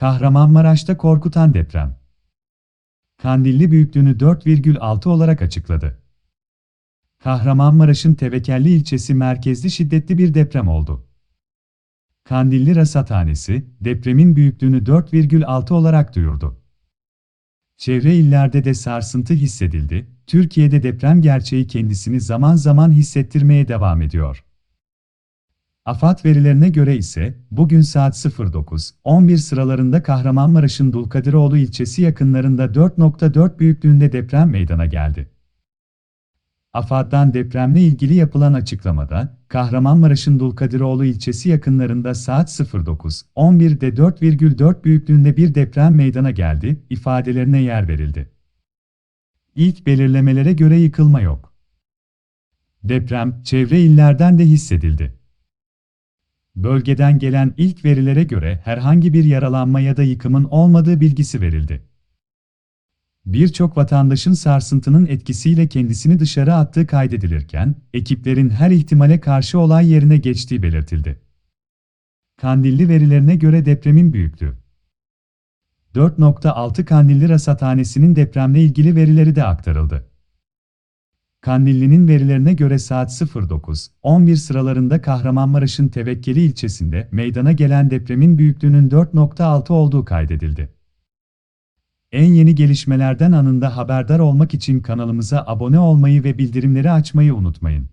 Kahramanmaraş'ta korkutan deprem. Kandilli büyüklüğünü 4,6 olarak açıkladı. Kahramanmaraş'ın Tevekelli ilçesi merkezli şiddetli bir deprem oldu. Kandilli Rasathanesi, depremin büyüklüğünü 4,6 olarak duyurdu. Çevre illerde de sarsıntı hissedildi, Türkiye'de deprem gerçeği kendisini zaman zaman hissettirmeye devam ediyor. AFAD verilerine göre ise, bugün saat 09.11 sıralarında Kahramanmaraş'ın Dulkadiroğlu ilçesi yakınlarında 4.4 büyüklüğünde deprem meydana geldi. AFAD'dan depremle ilgili yapılan açıklamada, Kahramanmaraş'ın Dulkadiroğlu ilçesi yakınlarında saat 09.11'de 4,4 büyüklüğünde bir deprem meydana geldi, ifadelerine yer verildi. İlk belirlemelere göre yıkılma yok. Deprem, çevre illerden de hissedildi. Bölgeden gelen ilk verilere göre herhangi bir yaralanma ya da yıkımın olmadığı bilgisi verildi. Birçok vatandaşın sarsıntının etkisiyle kendisini dışarı attığı kaydedilirken, ekiplerin her ihtimale karşı olay yerine geçtiği belirtildi. Kandilli verilerine göre depremin büyüklüğü 4.6 Kandilli Rasathanesi'nin depremle ilgili verileri de aktarıldı. Kandilli'nin verilerine göre saat 09.11 sıralarında Kahramanmaraş'ın Tevekkeli ilçesinde meydana gelen depremin büyüklüğünün 4.6 olduğu kaydedildi. En yeni gelişmelerden anında haberdar olmak için kanalımıza abone olmayı ve bildirimleri açmayı unutmayın.